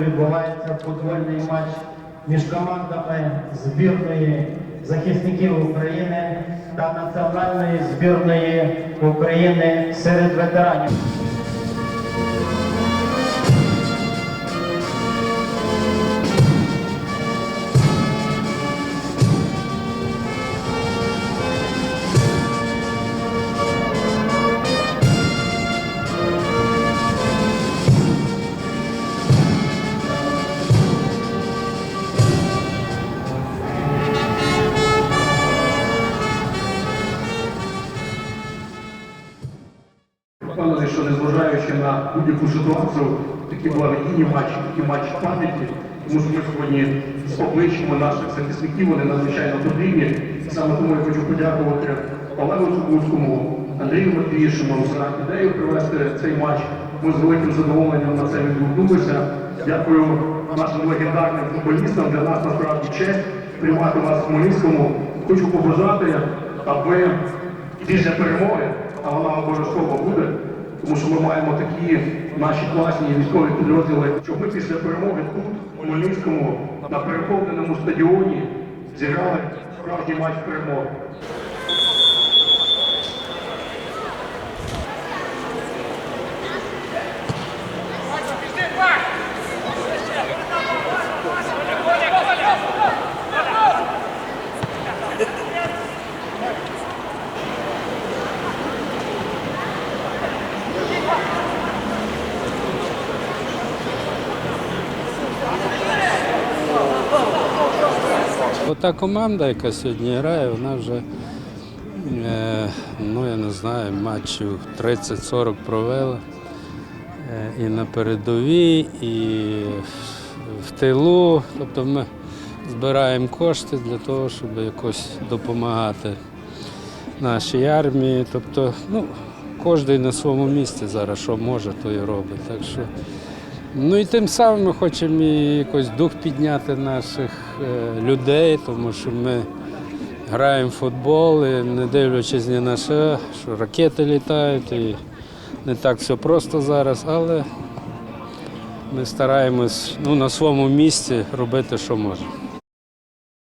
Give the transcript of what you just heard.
Відбувається футбольний матч між командами збірної захисників України та національної збірної України серед ветеранів. Впевнений, що незважаючи на будь-яку ситуацію, такі були благодійні матчі, такі матчі пам'яті, тому що ми сьогодні обличчями наших захисників, вони надзвичайно потрібні. І саме тому я хочу подякувати Олегу Цукуцькому, Андрію Матвішину за ідею провести цей матч. Ми з великим задоволенням на це відгукнулися. Дякую нашим легендарним футболістам. Для нас насправді честь приймати вас в Хмельницькому. Хочу побажати, аби після перемоги, а вона обов'язково буде, тому що ми маємо такі наші класні військові підрозділи, щоб ми після перемоги тут, у Хмельницькому, на переповненому стадіоні зіграли справжній матч перемоги. Ота команда, яка сьогодні грає, вона вже, е, ну я не знаю, матчів 30-40 провела. Е, і на передовій, і в тилу. Тобто ми збираємо кошти для того, щоб якось допомагати нашій армії. Тобто, ну, кожен на своєму місці зараз, що може, то і робить. Так що, ну і тим самим ми хочемо і якось дух підняти наших е, людей, тому що ми граємо в футбол, і не дивлячись ні на що, що ракети літають. І не так все просто зараз, але ми стараємось ну, на своєму місці робити, що можемо.